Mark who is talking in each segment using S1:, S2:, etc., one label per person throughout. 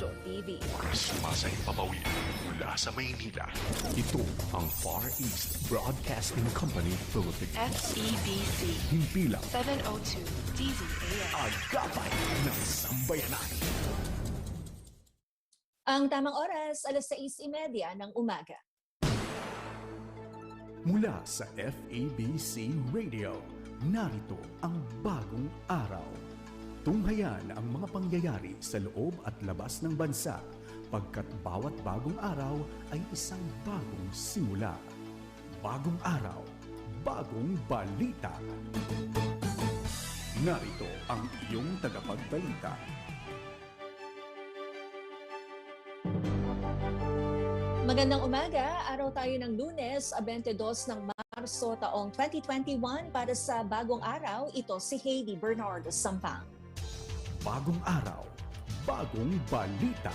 S1: Radyo TV.
S2: Sumasayang papawid mula sa Maynila.
S3: Ito ang Far East Broadcasting Company Philippines.
S1: FEBC
S3: Himpilang
S1: 702 DZAM.
S3: agapay ng sambayanan.
S4: Ang tamang oras, alas 6.30 ng umaga.
S3: Mula sa FABC Radio, narito ang bagong araw. Tunghayan ang mga pangyayari sa loob at labas ng bansa pagkat bawat bagong araw ay isang bagong simula. Bagong araw, bagong balita. Narito ang iyong tagapagbalita.
S4: Magandang umaga, araw tayo ng lunes, 22 ng Marso taong 2021 para sa bagong araw. Ito si Heidi Bernardo Sampang.
S3: Bagong araw, bagong balita.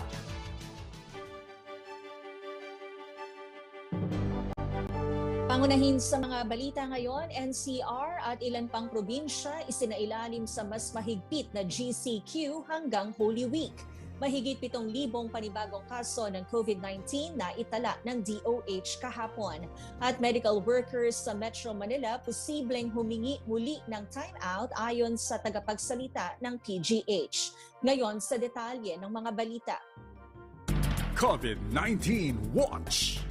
S4: Pangunahin sa mga balita ngayon, NCR at ilan pang probinsya isinailalim sa mas mahigpit na GCQ hanggang Holy Week. Mahigit 7,000 panibagong kaso ng COVID-19 na itala ng DOH kahapon. At medical workers sa Metro Manila posibleng humingi muli ng time-out ayon sa tagapagsalita ng PGH. Ngayon sa detalye ng mga balita.
S3: COVID-19 Watch.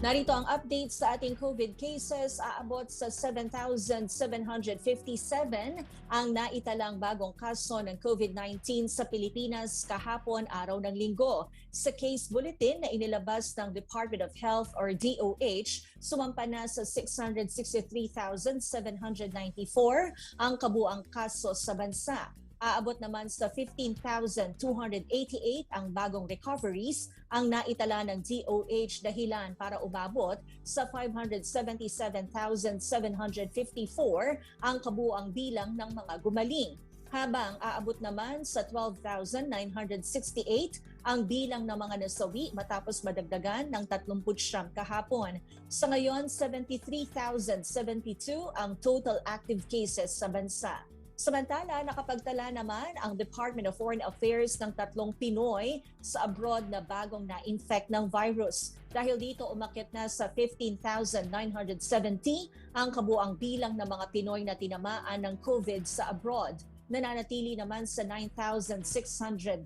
S4: Narito ang update sa ating COVID cases. Aabot sa 7,757 ang naitalang bagong kaso ng COVID-19 sa Pilipinas kahapon araw ng linggo. Sa case bulletin na inilabas ng Department of Health or DOH, sumampa na sa 663,794 ang kabuang kaso sa bansa. Aabot naman sa 15,288 ang bagong recoveries ang naitala ng DOH dahilan para umabot sa 577,754 ang kabuang bilang ng mga gumaling. Habang aabot naman sa 12,968 ang bilang ng mga nasawi matapos madagdagan ng 30 kahapon. Sa ngayon, 73,072 ang total active cases sa bansa. Samantala, nakapagtala naman ang Department of Foreign Affairs ng tatlong Pinoy sa abroad na bagong na-infect ng virus. Dahil dito umakit na sa 15,970 ang kabuang bilang ng mga Pinoy na tinamaan ng COVID sa abroad. Nananatili naman sa 9,691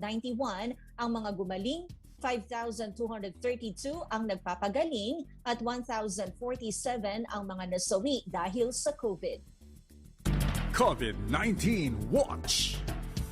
S4: ang mga gumaling 5,232 ang nagpapagaling at 1,047 ang mga nasawi dahil sa COVID.
S3: COVID-19 Watch.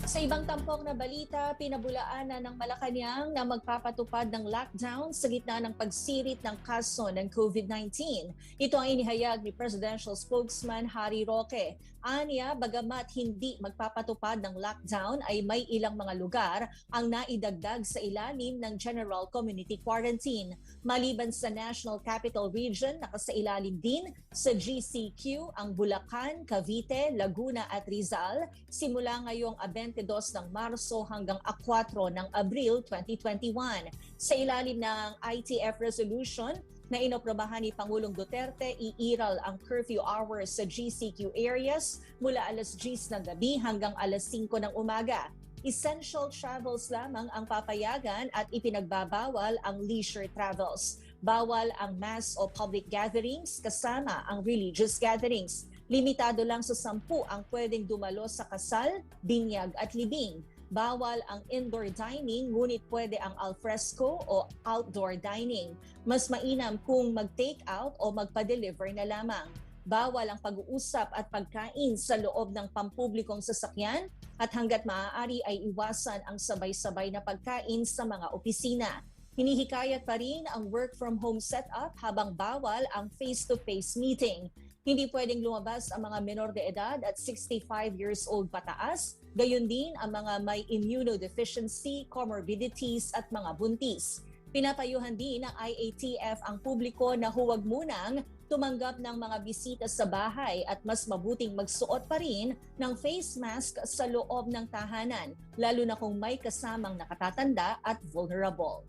S4: Sa ibang tampok na balita, pinabulaan na ng Malacanang na magpapatupad ng lockdown sa gitna ng pagsirit ng kaso ng COVID-19. Ito ang inihayag ni Presidential Spokesman Harry Roque. Anya, bagamat hindi magpapatupad ng lockdown ay may ilang mga lugar ang naidagdag sa ilalim ng General Community Quarantine. Maliban sa National Capital Region, nakasailalim din sa GCQ ang Bulacan, Cavite, Laguna at Rizal simula ngayong 22 ng Marso hanggang 4 ng Abril 2021. Sa ilalim ng ITF resolution na inoprobahan ni Pangulong Duterte, iiral ang curfew hours sa GCQ areas mula alas 10 ng gabi hanggang alas 5 ng umaga. Essential travels lamang ang papayagan at ipinagbabawal ang leisure travels. Bawal ang mass o public gatherings kasama ang religious gatherings. Limitado lang sa sampu ang pwedeng dumalo sa kasal, binyag at libing. Bawal ang indoor dining ngunit pwede ang alfresco o outdoor dining. Mas mainam kung mag-take out o magpa-deliver na lamang. Bawal ang pag-uusap at pagkain sa loob ng pampublikong sasakyan at hanggat maaari ay iwasan ang sabay-sabay na pagkain sa mga opisina. Hinihikayat pa rin ang work from home setup habang bawal ang face-to-face meeting. Hindi pwedeng lumabas ang mga menor de edad at 65 years old pataas, gayon din ang mga may immunodeficiency, comorbidities at mga buntis. Pinapayuhan din ng IATF ang publiko na huwag munang tumanggap ng mga bisita sa bahay at mas mabuting magsuot pa rin ng face mask sa loob ng tahanan, lalo na kung may kasamang nakatatanda at vulnerable.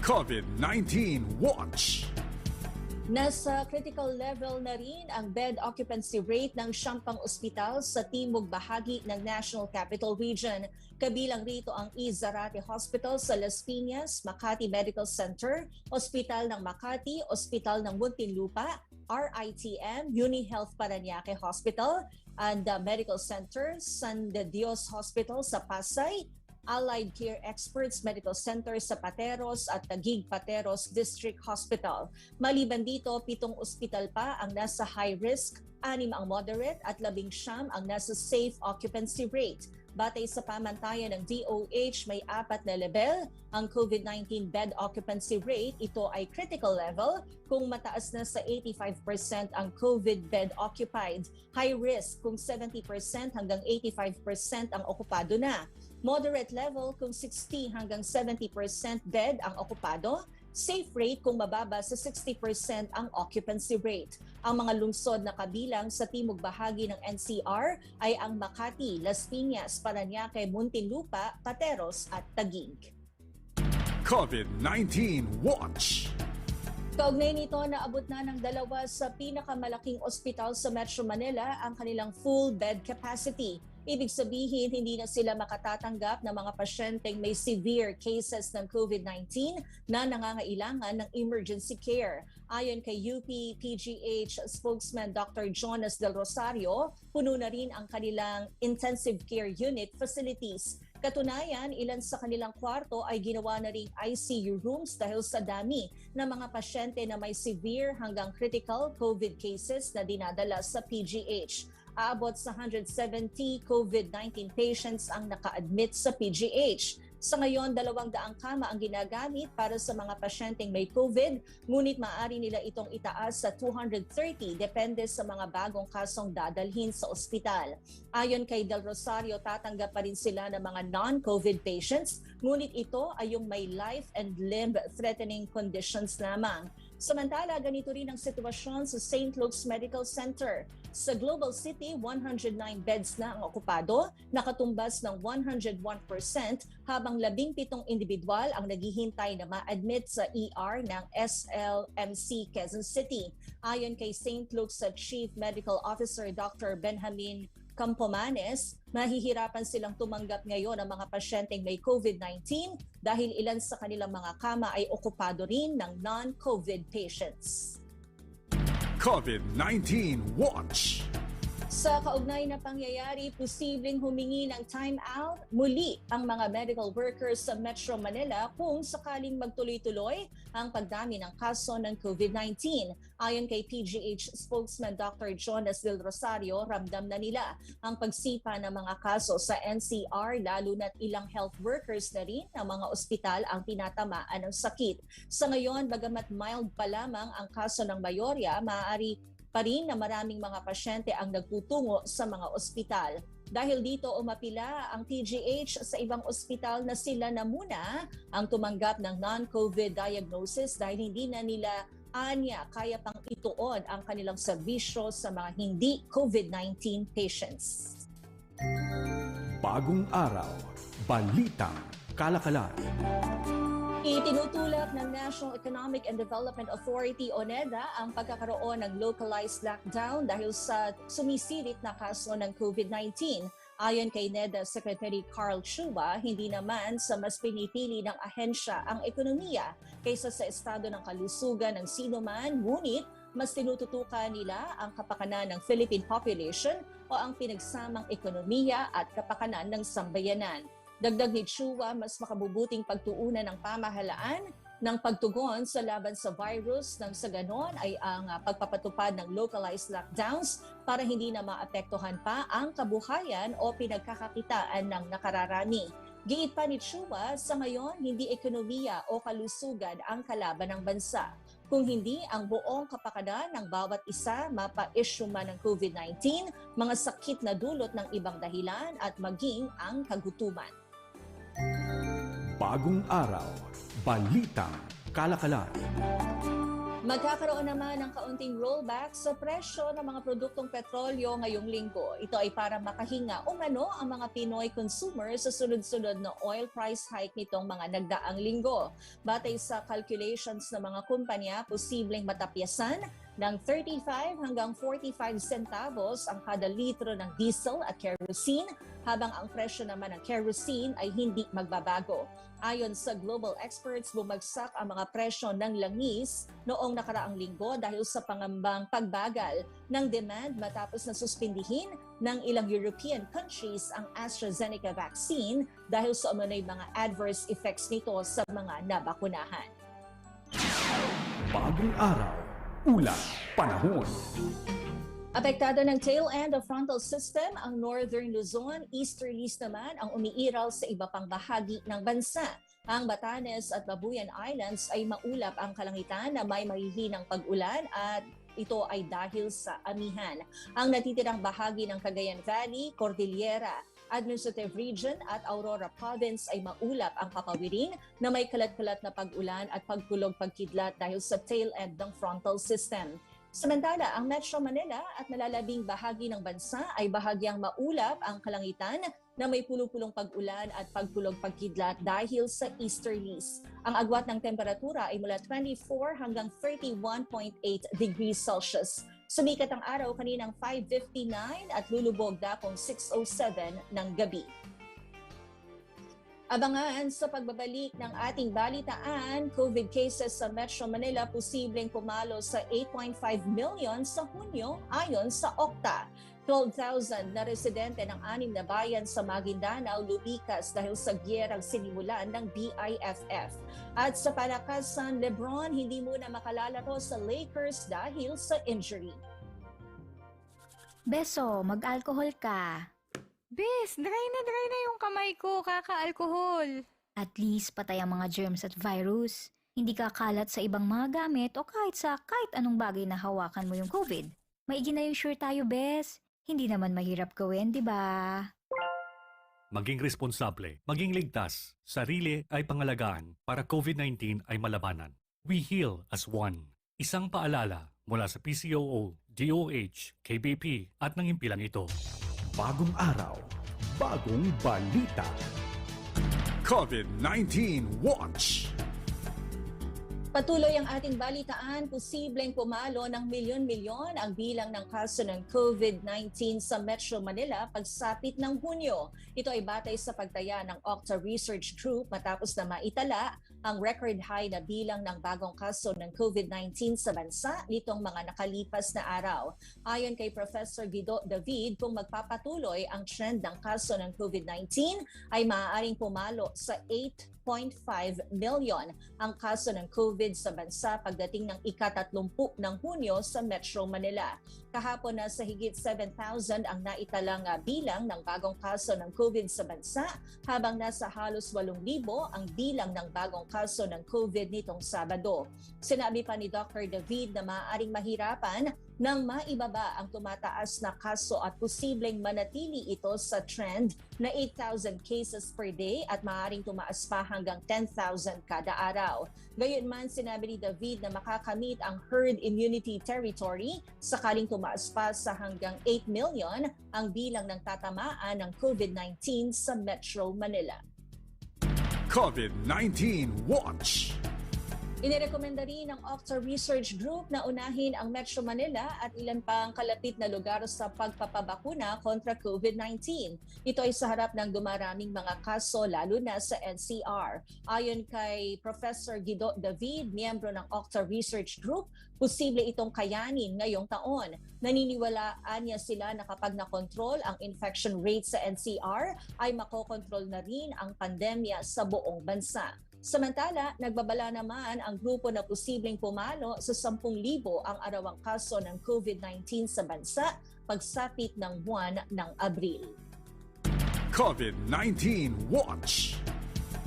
S3: COVID-19 Watch.
S4: Nasa critical level na rin ang bed occupancy rate ng Siampang Ospital sa timog bahagi ng National Capital Region. Kabilang rito ang Izarate Hospital sa Las Piñas, Makati Medical Center, Ospital ng Makati, Ospital ng Muntinlupa, RITM, UniHealth Paranaque Hospital, and the Medical Center, San de Dios Hospital sa Pasay, Allied Care Experts Medical Center sa Pateros at Taguig Pateros District Hospital. Maliban dito, pitong ospital pa ang nasa high risk, anim ang moderate at labing siyam ang nasa safe occupancy rate. Batay sa pamantayan ng DOH, may apat na level. Ang COVID-19 bed occupancy rate, ito ay critical level kung mataas na sa 85% ang COVID bed occupied. High risk kung 70% hanggang 85% ang okupado na. Moderate level kung 60 hanggang 70% bed ang okupado. Safe rate kung mababa sa 60% ang occupancy rate. Ang mga lungsod na kabilang sa timog bahagi ng NCR ay ang Makati, Las Piñas, Paranaque, Muntinlupa, Pateros at Taguig.
S3: COVID-19 Watch!
S4: Kaugnay nito, naabot na ng dalawa sa pinakamalaking ospital sa Metro Manila ang kanilang full bed capacity. Ibig sabihin, hindi na sila makatatanggap ng mga pasyenteng may severe cases ng COVID-19 na nangangailangan ng emergency care. Ayon kay UP PGH spokesman Dr. Jonas Del Rosario, puno na rin ang kanilang intensive care unit facilities. Katunayan, ilan sa kanilang kwarto ay ginawa na ring ICU rooms dahil sa dami ng mga pasyente na may severe hanggang critical COVID cases na dinadala sa PGH. Aabot sa 170 COVID-19 patients ang naka-admit sa PGH. Sa ngayon, dalawang daang kama ang ginagamit para sa mga pasyenteng may COVID, ngunit maaari nila itong itaas sa 230 depende sa mga bagong kasong dadalhin sa ospital. Ayon kay Del Rosario, tatanggap pa rin sila ng mga non-COVID patients, ngunit ito ay yung may life and limb-threatening conditions lamang. Samantala, ganito rin ang sitwasyon sa St. Luke's Medical Center. Sa Global City, 109 beds na ang okupado, nakatumbas ng 101% habang 17 individual ang naghihintay na ma-admit sa ER ng SLMC Quezon City. Ayon kay St. Luke's Chief Medical Officer Dr. Benjamin Campomanes, mahihirapan silang tumanggap ngayon ang mga pasyenteng may COVID-19 dahil ilan sa kanilang mga kama ay okupado rin ng non-COVID patients.
S3: COVID-19 Watch!
S4: Sa kaugnay na pangyayari, posibleng humingi ng time out muli ang mga medical workers sa Metro Manila kung sakaling magtuloy-tuloy ang pagdami ng kaso ng COVID-19. Ayon kay PGH spokesman Dr. Jonas Del Rosario, ramdam na nila ang pagsipa ng mga kaso sa NCR lalo na't ilang health workers na rin ng mga ospital ang tinatamaan ng sakit. Sa ngayon, bagamat mild pa lamang ang kaso ng mayorya, maaari pa rin na maraming mga pasyente ang nagtutungo sa mga ospital. Dahil dito umapila ang PGH sa ibang ospital na sila na muna ang tumanggap ng non-COVID diagnosis dahil hindi na nila anya kaya pang ituon ang kanilang serbisyo sa mga hindi COVID-19 patients.
S3: Bagong araw, balitang kalakalan.
S4: Itinutulak ng National Economic and Development Authority o NEDA ang pagkakaroon ng localized lockdown dahil sa sumisirit na kaso ng COVID-19. Ayon kay NEDA Secretary Carl Chua, hindi naman sa mas pinipili ng ahensya ang ekonomiya kaysa sa estado ng kalusugan ng sino man, ngunit mas tinututukan nila ang kapakanan ng Philippine population o ang pinagsamang ekonomiya at kapakanan ng sambayanan. Dagdag ni Chua, mas makabubuting pagtuunan ng pamahalaan ng pagtugon sa laban sa virus nang sa ganon ay ang uh, pagpapatupad ng localized lockdowns para hindi na maapektuhan pa ang kabuhayan o pinagkakakitaan ng nakararami. Giit pa ni Chua, sa ngayon hindi ekonomiya o kalusugan ang kalaban ng bansa. Kung hindi ang buong kapakanan ng bawat isa mapa-issue man ng COVID-19, mga sakit na dulot ng ibang dahilan at maging ang kagutuman.
S3: Bagong araw, balitang kalakalan.
S4: Magkakaroon naman ng kaunting rollback sa presyo ng mga produktong petrolyo ngayong linggo. Ito ay para makahinga umano ang mga Pinoy consumers sa sunod-sunod na oil price hike nitong mga nagdaang linggo. Batay sa calculations ng mga kumpanya, posibleng matapyasan ng 35 hanggang 45 centavos ang kada litro ng diesel at kerosene habang ang presyo naman ng kerosene ay hindi magbabago. Ayon sa global experts, bumagsak ang mga presyo ng langis noong nakaraang linggo dahil sa pangambang pagbagal ng demand matapos na suspindihin ng ilang European countries ang AstraZeneca vaccine dahil sa umano'y mga adverse effects nito sa mga nabakunahan.
S3: Bagong araw, ulat, panahon.
S4: Apektado ng tail end of frontal system ang Northern Luzon, Easterlies naman ang umiiral sa iba pang bahagi ng bansa. Ang Batanes at Babuyan Islands ay maulap ang kalangitan na may mahihinang pag-ulan at ito ay dahil sa amihan. Ang natitirang bahagi ng Cagayan Valley, Cordillera, Administrative Region at Aurora Province ay maulap ang papawirin na may kalat-kalat na pag-ulan at pagkulog pagkidlat dahil sa tail end ng frontal system. Samantala, ang Metro Manila at nalalabing bahagi ng bansa ay bahagyang maulap ang kalangitan na may pulupulong pag-ulan at pagkulog pagkidlat dahil sa easterlies. Ang agwat ng temperatura ay mula 24 hanggang 31.8 degrees Celsius. Sumikat ang araw kaninang 5.59 at lulubog dakong 6.07 ng gabi. Abangan sa pagbabalik ng ating balitaan, COVID cases sa Metro Manila posibleng pumalo sa 8.5 million sa Hunyo ayon sa OCTA. 12,000 na residente ng anim na bayan sa Maguindanao lumikas dahil sa giyerang sinimulan ng BIFF. At sa palakasan, Lebron hindi muna makalalaro sa Lakers dahil sa injury.
S5: Beso, mag-alcohol ka.
S6: Bes, dry na dry na yung kamay ko, kaka-alkohol.
S5: At least patay ang mga germs at virus. Hindi ka kalat sa ibang mga gamit o kahit sa kahit anong bagay na hawakan mo yung COVID. Maigi na yung sure tayo, Bes. Hindi naman mahirap gawin, di ba?
S7: Maging responsable, maging ligtas, sarili ay pangalagaan para COVID-19 ay malabanan. We heal as one. Isang paalala mula sa PCOO, DOH, KBP at ng impilang ito.
S3: Bagong araw, bagong balita. COVID-19 Watch.
S4: Patuloy ang ating balitaan, posibleng pumalo ng milyon-milyon ang bilang ng kaso ng COVID-19 sa Metro Manila pagsapit ng Hunyo. Ito ay batay sa pagtaya ng Octa Research Group matapos na maitala ang record high na bilang ng bagong kaso ng COVID-19 sa bansa nitong mga nakalipas na araw. Ayon kay Professor Guido David, kung magpapatuloy ang trend ng kaso ng COVID-19 ay maaaring pumalo sa 8.5 million ang kaso ng COVID sa bansa pagdating ng ika-30 ng Hunyo sa Metro Manila. Kahapon na sa higit 7,000 ang naitalang ah, bilang ng bagong kaso ng COVID sa bansa habang nasa halos 8,000 ang bilang ng bagong kaso ng COVID nitong Sabado. Sinabi pa ni Dr. David na maaaring mahirapan nang maibaba ang tumataas na kaso at posibleng manatili ito sa trend na 8,000 cases per day at maaaring tumaas pa hanggang 10,000 kada araw. Gayunman, sinabi ni David na makakamit ang herd immunity territory sakaling tumaas pa sa hanggang 8 million ang bilang ng tatamaan ng COVID-19 sa Metro Manila.
S3: COVID-19 Watch.
S4: Inirekomenda rin ng Octa Research Group na unahin ang Metro Manila at ilan pang kalapit na lugar sa pagpapabakuna kontra COVID-19. Ito ay sa harap ng dumaraming mga kaso lalo na sa NCR. Ayon kay Professor Guido David, miyembro ng Octa Research Group, posible itong kayanin ngayong taon. Naniniwalaan niya sila na kapag nakontrol ang infection rate sa NCR ay makokontrol na rin ang pandemya sa buong bansa. Samantala, nagbabala naman ang grupo na posibleng pumalo sa 10,000 ang arawang kaso ng COVID-19 sa bansa pagsapit ng buwan ng Abril.
S3: COVID-19 Watch.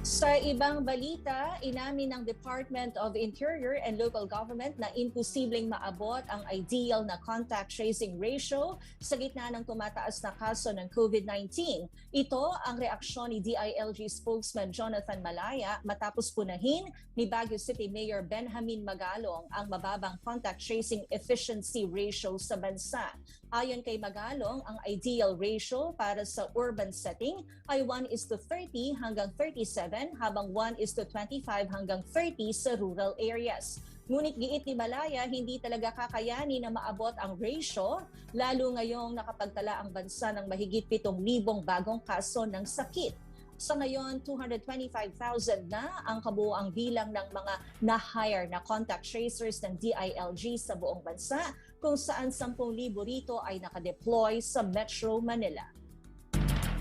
S4: Sa ibang balita, inamin ng Department of Interior and Local Government na imposibleng maabot ang ideal na contact tracing ratio sa gitna ng tumataas na kaso ng COVID-19. Ito ang reaksyon ni DILG spokesman Jonathan Malaya matapos punahin ni Baguio City Mayor Benjamin Magalong ang mababang contact tracing efficiency ratio sa bansa. Ayon kay Magalong, ang ideal ratio para sa urban setting ay 1 is to 30 hanggang 37 habang 1 is to 25 hanggang 30 sa rural areas. Ngunit giit ni Malaya, hindi talaga kakayani na maabot ang ratio, lalo ngayong nakapagtala ang bansa ng mahigit 7,000 bagong kaso ng sakit. Sa ngayon, 225,000 na ang kabuoang bilang ng mga na-hire na contact tracers ng DILG sa buong bansa, kung saan 10,000 rito ay nakadeploy sa Metro Manila.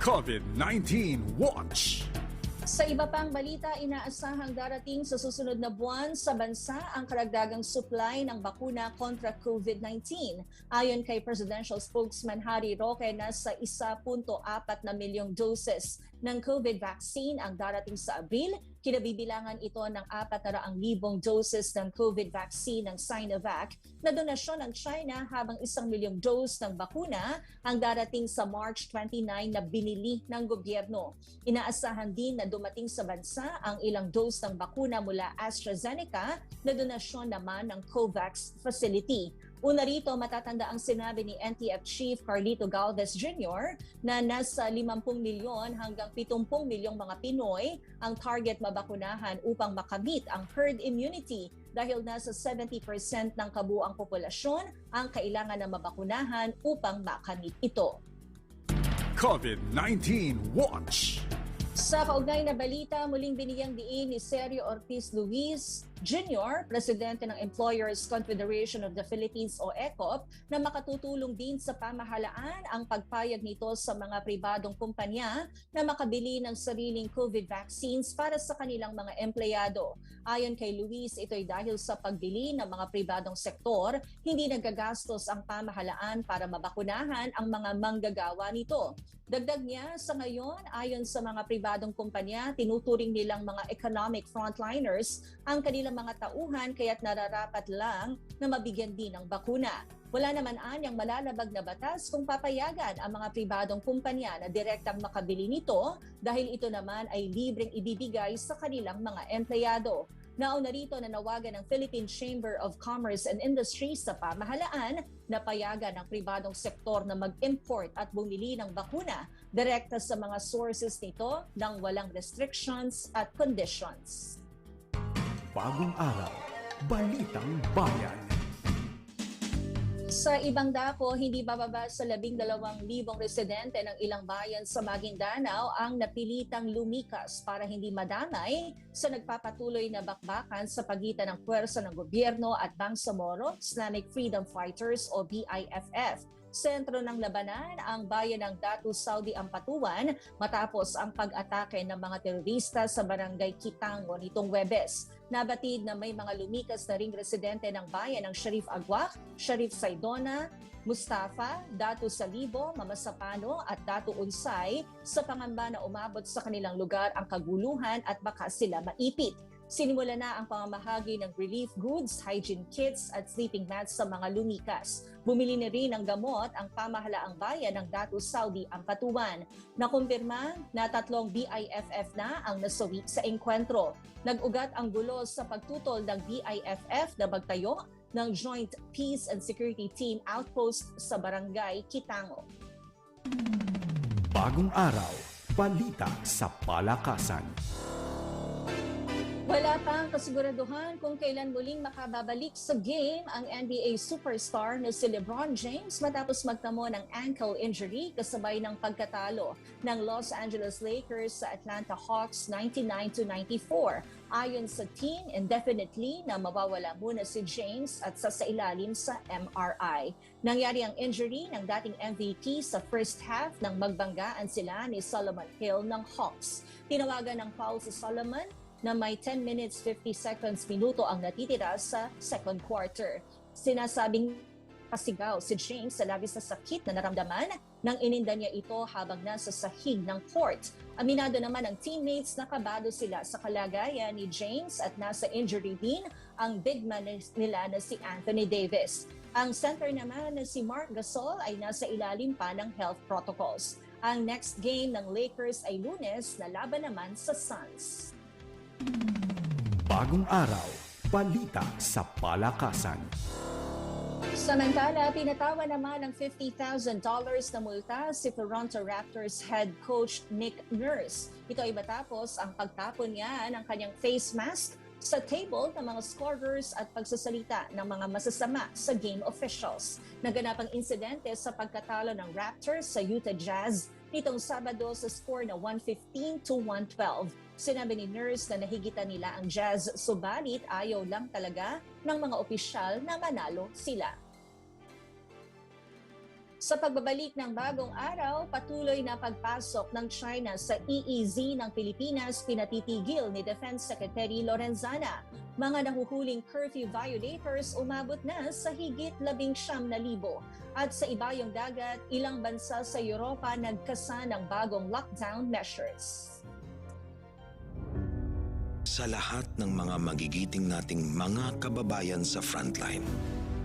S3: COVID-19 Watch.
S4: Sa iba pang balita, inaasahang darating sa susunod na buwan sa bansa ang karagdagang supply ng bakuna kontra COVID-19. Ayon kay Presidential Spokesman Harry Roque, nasa 1.4 na milyong doses ng COVID vaccine ang darating sa Abril. Kinabibilangan ito ng 400,000 doses ng COVID vaccine ng Sinovac na donasyon ng China habang isang milyong dose ng bakuna ang darating sa March 29 na binili ng gobyerno. Inaasahan din na dumating sa bansa ang ilang dose ng bakuna mula AstraZeneca na donasyon naman ng COVAX facility. Una rito, matatanda ang sinabi ni NTF Chief Carlito Galvez Jr. na nasa 50 milyon hanggang 70 milyong mga Pinoy ang target mabakunahan upang makamit ang herd immunity dahil nasa 70% ng kabuang populasyon ang kailangan na mabakunahan upang makamit ito.
S3: COVID-19 Watch.
S4: Sa kaugnay na balita, muling binigyang diin ni Sergio Ortiz Luis Jr., presidente ng Employers Confederation of the Philippines o ECOP, na makatutulong din sa pamahalaan ang pagpayag nito sa mga pribadong kumpanya na makabili ng sariling COVID vaccines para sa kanilang mga empleyado. Ayon kay Luis, ito'y dahil sa pagbili ng mga pribadong sektor, hindi nagagastos ang pamahalaan para mabakunahan ang mga manggagawa nito. Dagdag niya, sa ngayon, ayon sa mga pribadong kumpanya, tinuturing nilang mga economic frontliners ang kanilang mga tauhan kaya't nararapat lang na mabigyan din ng bakuna. Wala naman anyang malalabag na batas kung papayagan ang mga pribadong kumpanya na direktang makabili nito dahil ito naman ay libreng ibibigay sa kanilang mga empleyado. Nauna rito na nawagan ng Philippine Chamber of Commerce and Industry sa pamahalaan na payagan ng pribadong sektor na mag-import at bumili ng bakuna direkta sa mga sources nito ng walang restrictions at conditions.
S3: Bagong araw. Balitang Bayan.
S4: Sa ibang dako, hindi bababa sa 12,000 residente ng ilang bayan sa Maguindanao ang napilitang lumikas para hindi madamay sa nagpapatuloy na bakbakan sa pagitan ng puwersa ng gobyerno at Bangsamoro Islamic Freedom Fighters o BIFF. Sentro ng labanan ang bayan ng Datu Saudi Ampatuan matapos ang pag-atake ng mga terorista sa barangay Kitango nitong Webes. Nabatid na may mga lumikas na ring residente ng bayan ng Sharif Agwak, Sharif Saidona, Mustafa, Datu Salibo, Mama Sapano at Datu Unsay sa pangamba na umabot sa kanilang lugar ang kaguluhan at baka sila maipit. Sinimula na ang pamamahagi ng relief goods, hygiene kits at sleeping mats sa mga lumikas. Bumili na rin ng gamot ang pamahalaang bayan ng Datu Saudi Ampatuan. Nakumpirma na tatlong BIFF na ang nasawi sa engkwentro. Nag-ugat ang gulo sa pagtutol ng BIFF na magtayo ng Joint Peace and Security Team Outpost sa Barangay Kitango.
S3: Bagong araw. Balita sa Palakasan.
S4: Wala pang kasiguraduhan kung kailan muling makababalik sa game ang NBA superstar na si LeBron James matapos magtamo ng ankle injury kasabay ng pagkatalo ng Los Angeles Lakers sa Atlanta Hawks 99-94. Ayon sa team, indefinitely na mawawala muna si James at sasailalim sa MRI. Nangyari ang injury ng dating MVP sa first half nang magbanggaan sila ni Solomon Hill ng Hawks. Tinawagan ng foul si Solomon na may 10 minutes 50 seconds minuto ang natitira sa second quarter. Sinasabing pasigaw si James sa labis na sakit na naramdaman nang ininda niya ito habang nasa sahig ng court. Aminado naman ang teammates na kabado sila sa kalagayan ni James at nasa injury din ang big man nila na si Anthony Davis. Ang center naman na si Mark Gasol ay nasa ilalim pa ng health protocols. Ang next game ng Lakers ay lunes na laban naman sa Suns.
S3: Bagong araw, balita sa palakasan.
S4: Samantala, pinatawa naman ng $50,000 na multa si Toronto Raptors head coach Nick Nurse. Ito ay matapos ang pagtapon niya ng kanyang face mask sa table ng mga scorers at pagsasalita ng mga masasama sa game officials. Naganap ang insidente sa pagkatalo ng Raptors sa Utah Jazz nitong Sabado sa score na 115 to 112. Sinabi ni Nurse na nahigitan nila ang Jazz subalit ayaw lang talaga ng mga opisyal na manalo sila. Sa pagbabalik ng bagong araw, patuloy na pagpasok ng China sa EEZ ng Pilipinas pinatitigil ni Defense Secretary Lorenzana. Mga nahuhuling curfew violators umabot na sa higit labing siyam na libo. At sa ibayong dagat, ilang bansa sa Europa nagkasa ng bagong lockdown measures.
S8: Sa lahat ng mga magigiting nating mga kababayan sa frontline.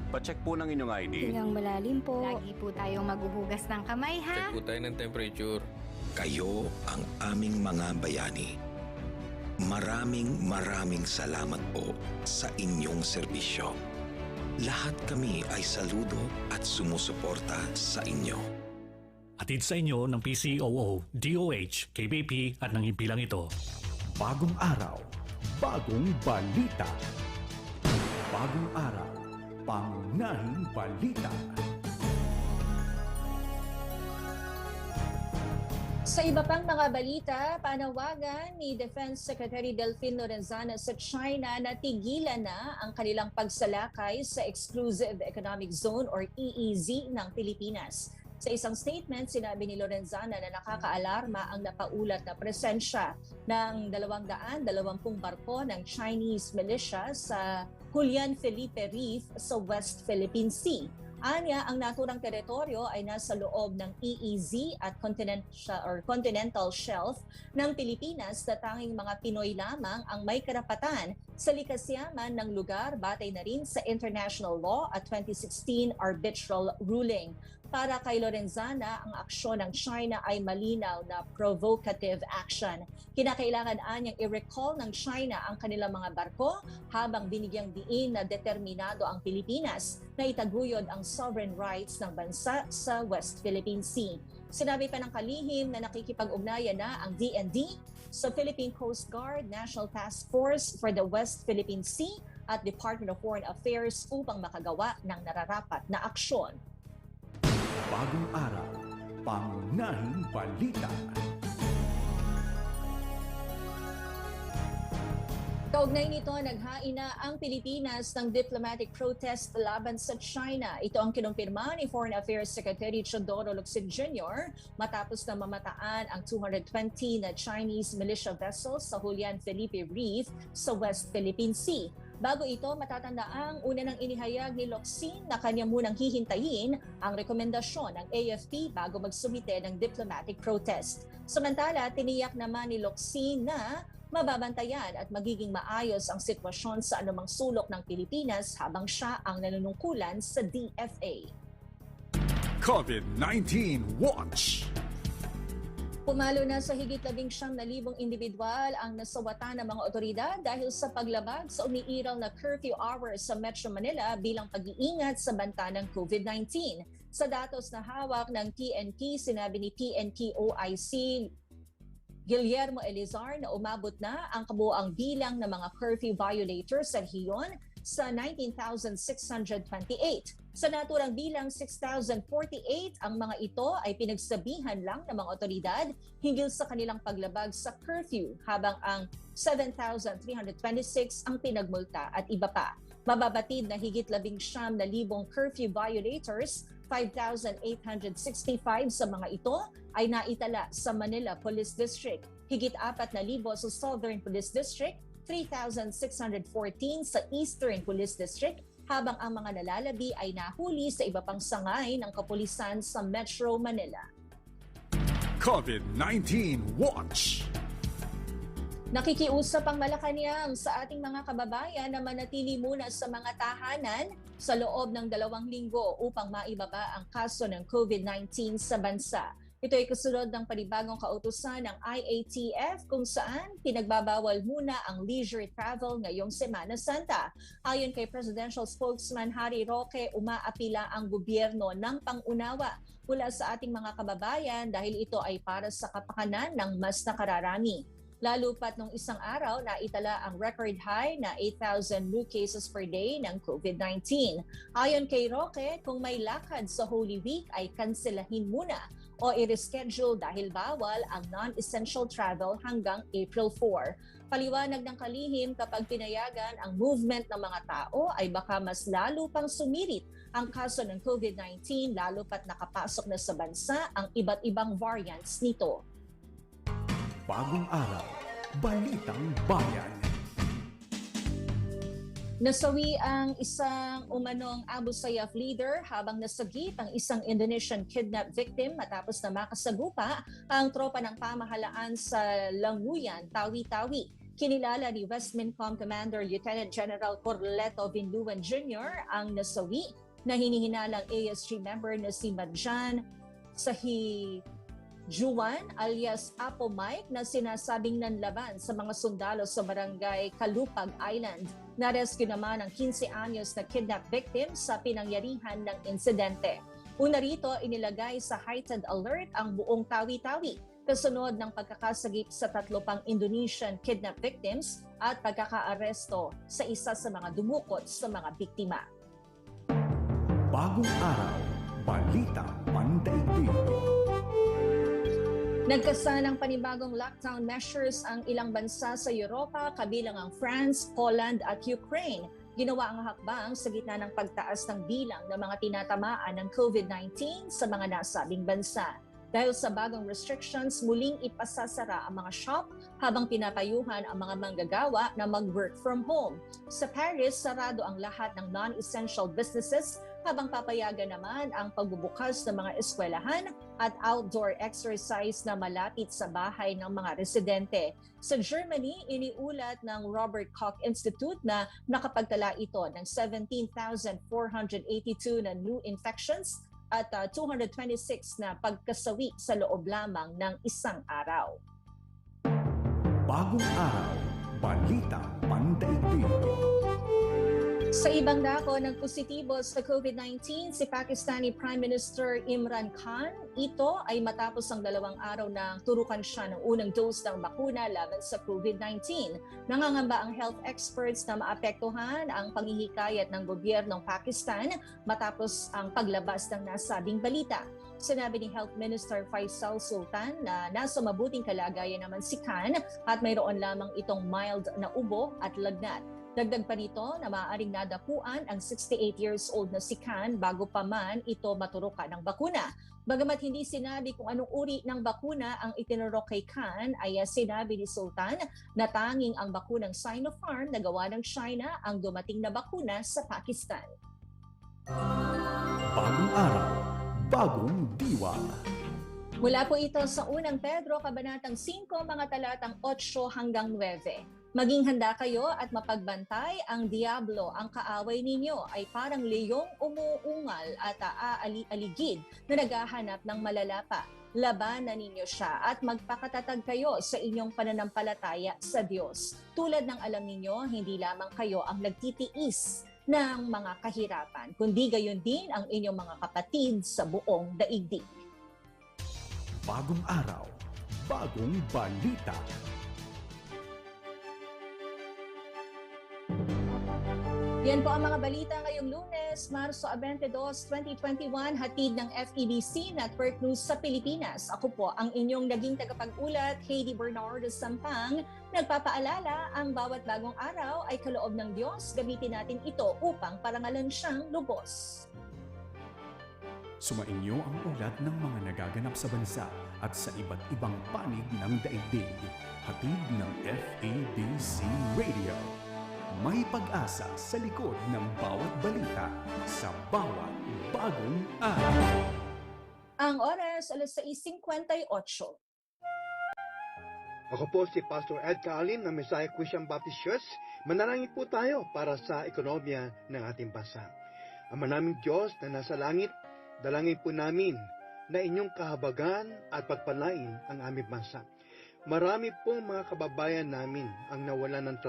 S9: Pacheck po ng inyong ID.
S5: Ilang malalim po.
S6: Lagi po tayong maghuhugas ng kamay, ha?
S10: Check po tayo ng temperature.
S8: Kayo ang aming mga bayani. Maraming maraming salamat po sa inyong serbisyo. Lahat kami ay saludo at sumusuporta sa inyo.
S7: Atid sa inyo ng PCOO, DOH, KBP at ng himpilang ito.
S3: Bagong araw, bagong balita. Bagong araw, pangunahing balita.
S4: Sa iba pang mga balita, panawagan ni Defense Secretary Delfin Lorenzana sa China na tigilan na ang kanilang pagsalakay sa Exclusive Economic Zone or EEZ ng Pilipinas. Sa isang statement, sinabi ni Lorenzana na nakakaalarma ang napaulat na presensya ng 220 barko ng Chinese militia sa Julian Felipe Reef sa West Philippine Sea. Anya, ang naturang teritoryo ay nasa loob ng EEZ at continental, or continental shelf ng Pilipinas na tanging mga Pinoy lamang ang may karapatan sa likasyaman ng lugar batay na rin sa international law at 2016 arbitral ruling. Para kay Lorenzana, ang aksyon ng China ay malinaw na provocative action. Kinakailangan anyang i-recall ng China ang kanilang mga barko habang binigyang diin na determinado ang Pilipinas na itaguyod ang sovereign rights ng bansa sa West Philippine Sea. Sinabi pa ng kalihim na nakikipag-ugnayan na ang DND sa Philippine Coast Guard National Task Force for the West Philippine Sea at Department of Foreign Affairs upang makagawa ng nararapat na aksyon.
S3: Bagong araw, pangunahing balita.
S4: Kaugnay nito, naghain na ang Pilipinas ng diplomatic protest laban sa China. Ito ang kinumpirma ni Foreign Affairs Secretary Chodoro Locsin Jr. matapos na mamataan ang 220 na Chinese militia vessels sa Julian Felipe Reef sa West Philippine Sea. Bago ito, matatandaang una nang inihayag ni Locsin na kanya munang hihintayin ang rekomendasyon ng AFP bago magsumite ng diplomatic protest. Samantala, tiniyak naman ni Locsin na mababantayan at magiging maayos ang sitwasyon sa anumang sulok ng Pilipinas habang siya ang nanunungkulan sa DFA.
S3: COVID-19 Watch!
S4: Pumalo na sa higit labing siyam na libong individual ang nasawatan ng mga otoridad dahil sa paglabag sa umiiral na curfew hours sa Metro Manila bilang pag-iingat sa banta ng COVID-19. Sa datos na hawak ng TNT, sinabi ni TNT OIC Guillermo Elizar na umabot na ang kabuang bilang ng mga curfew violators sa rehiyon sa 19,628. Sa naturang bilang 6,048, ang mga ito ay pinagsabihan lang ng mga otoridad hinggil sa kanilang paglabag sa curfew habang ang 7,326 ang pinagmulta at iba pa. Mababatid na higit labing siyam na libong curfew violators 5,865 sa mga ito ay naitala sa Manila Police District. Higit apat na libo sa Southern Police District, 3,614 sa Eastern Police District, habang ang mga nalalabi ay nahuli sa iba pang sangay ng kapulisan sa Metro Manila.
S3: COVID-19 Watch!
S4: Nakikiusap ang Malacanang sa ating mga kababayan na manatili muna sa mga tahanan sa loob ng dalawang linggo upang maibaba ang kaso ng COVID-19 sa bansa. Ito ay kasunod ng panibagong kautusan ng IATF kung saan pinagbabawal muna ang leisure travel ngayong Semana Santa. Ayon kay Presidential Spokesman Harry Roque, umaapila ang gobyerno ng pangunawa mula sa ating mga kababayan dahil ito ay para sa kapakanan ng mas nakararami. Lalo pat nung isang araw na itala ang record high na 8,000 new cases per day ng COVID-19. Ayon kay Roque, kung may lakad sa Holy Week ay kanselahin muna o i-reschedule dahil bawal ang non-essential travel hanggang April 4. Paliwanag ng kalihim kapag pinayagan ang movement ng mga tao ay baka mas lalo pang sumirit ang kaso ng COVID-19 lalo pat nakapasok na sa bansa ang iba't ibang variants nito.
S3: Bagong araw, Balitang Bayan.
S4: Nasawi ang isang umanong Abu Sayyaf leader habang nasagip ang isang Indonesian kidnap victim matapos na makasagupa ang tropa ng pamahalaan sa Languyan, Tawi-Tawi. Kinilala ni West Mincom Commander Lieutenant General Corleto Vinduan Jr. ang nasawi na hinihinalang ASG member na si Madjan Sahi Juan alias Apo Mike na sinasabing nanlaban sa mga sundalo sa barangay Kalupag Island. Narescue naman ang 15 anyos na kidnap victim sa pinangyarihan ng insidente. Una rito, inilagay sa heightened alert ang buong Tawi-Tawi kasunod ng pagkakasagip sa tatlo pang Indonesian kidnap victims at pagkakaaresto sa isa sa mga dumukot sa mga biktima.
S3: Bagong araw, Balita Pandaigdig.
S4: Nagkasa ng panibagong lockdown measures ang ilang bansa sa Europa kabilang ang France, Poland at Ukraine. Ginawa ang hakbang sa gitna ng pagtaas ng bilang ng mga tinatamaan ng COVID-19 sa mga nasabing bansa. Dahil sa bagong restrictions, muling ipasasara ang mga shop habang pinapayuhan ang mga manggagawa na mag-work from home. Sa Paris, sarado ang lahat ng non-essential businesses habang papayagan naman ang pagbubukas ng mga eskwelahan at outdoor exercise na malapit sa bahay ng mga residente. Sa Germany, iniulat ng Robert Koch Institute na nakapagtala ito ng 17,482 na new infections at uh, 226 na pagkasawi sa loob lamang ng isang araw.
S3: Bagong araw, Balita Pandaigdig.
S4: Sa ibang dako ng positibo sa COVID-19, si Pakistani Prime Minister Imran Khan, ito ay matapos ang dalawang araw na turukan siya ng unang dose ng bakuna laban sa COVID-19. Nangangamba ang health experts na maapektuhan ang panghihikayat ng gobyernong Pakistan matapos ang paglabas ng nasabing balita. Sinabi ni Health Minister Faisal Sultan na nasa mabuting kalagayan naman si Khan at mayroon lamang itong mild na ubo at lagnat. Dagdag pa nito na maaaring nadapuan ang 68 years old na si Khan bago pa man ito maturukan ng bakuna. Bagamat hindi sinabi kung anong uri ng bakuna ang itinurok kay Khan, ay sinabi ni Sultan na tanging ang bakunang Sinopharm na gawa ng China ang dumating na bakuna sa Pakistan.
S3: Bagong araw, bagong diwa.
S4: Mula po ito sa unang Pedro, Kabanatang 5, mga talatang 8 hanggang 9. Maging handa kayo at mapagbantay ang Diablo, ang kaaway ninyo ay parang leyong umuungal at aali-aligid na naghahanap ng malalapa. Labanan ninyo siya at magpakatatag kayo sa inyong pananampalataya sa Diyos. Tulad ng alam ninyo, hindi lamang kayo ang nagtitiis ng mga kahirapan, kundi gayon din ang inyong mga kapatid sa buong daigdig.
S3: Bagong araw, bagong balita.
S4: Yan po ang mga balita ngayong lunes, Marso 22, 2021, hatid ng FEBC Network News sa Pilipinas. Ako po ang inyong naging tagapag-ulat, Heidi Bernardo Sampang. Nagpapaalala, ang bawat bagong araw ay kaloob ng Diyos. Gamitin natin ito upang parangalan siyang lubos.
S3: Sumainyo ang ulat ng mga nagaganap sa bansa at sa iba't ibang panig ng daigdig. Hatid ng FABC Radio. May pag-asa sa likod ng bawat balita sa bawat bagong araw.
S4: Ang oras, alas 6.58.
S10: Ako po si Pastor Ed Calin ng Messiah Christian Baptist Church. Manalangin po tayo para sa ekonomiya ng ating bansa. Ama naming Diyos na nasa langit, dalangin po namin na inyong kahabagan at pagpalain ang aming bansa. Marami pong mga kababayan namin ang nawalan ng trabaho